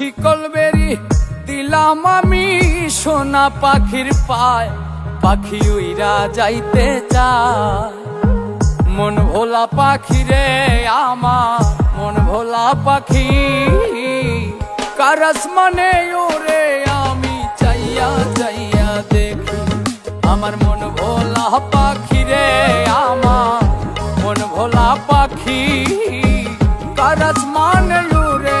শিকল বেরি দিলাম আমি সোনা পাখির পায়, পাখি উইরা যাইতে চায়। মন ভোলা পাখি রে আমার, মন ভোলা পাখি। কারাস মানে ওরে আমি চাইয়া চাইয়া দেখি। আমার মন ভোলা পাখি রে আমার, মন ভোলা পাখি। কারাস মানে ওরে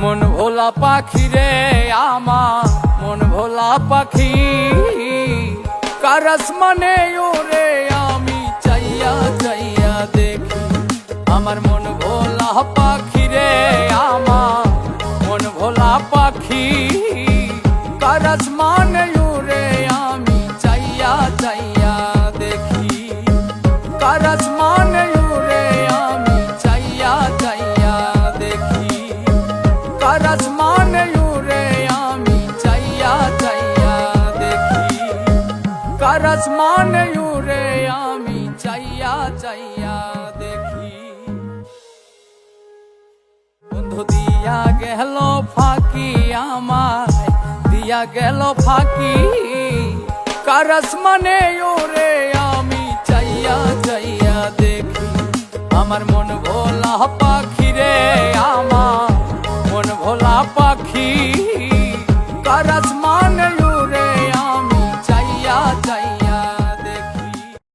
মন ভোলা পাখি রে আমার, মন ভোলা পাখি। কারস মানে ওরে আমি চাইয়া চাইয়া দেখি। আমার মন ভোলা পাখি রে আমার, মন ভোলা পাখি। কারস মানে কারাস মানে ওরে আমি চাইয়া চাইয়া দেখি। বন্ধু, দিয়া গেল ফাঁকি আমায়, দিয়া গেল ফাঁকি। কারাস মানে ওরে আমি চাইয়া চাইয়া দেখি। আমার মন ভোলা পাখি রে আমার, মন ভোলা পাখি। কারাস মানে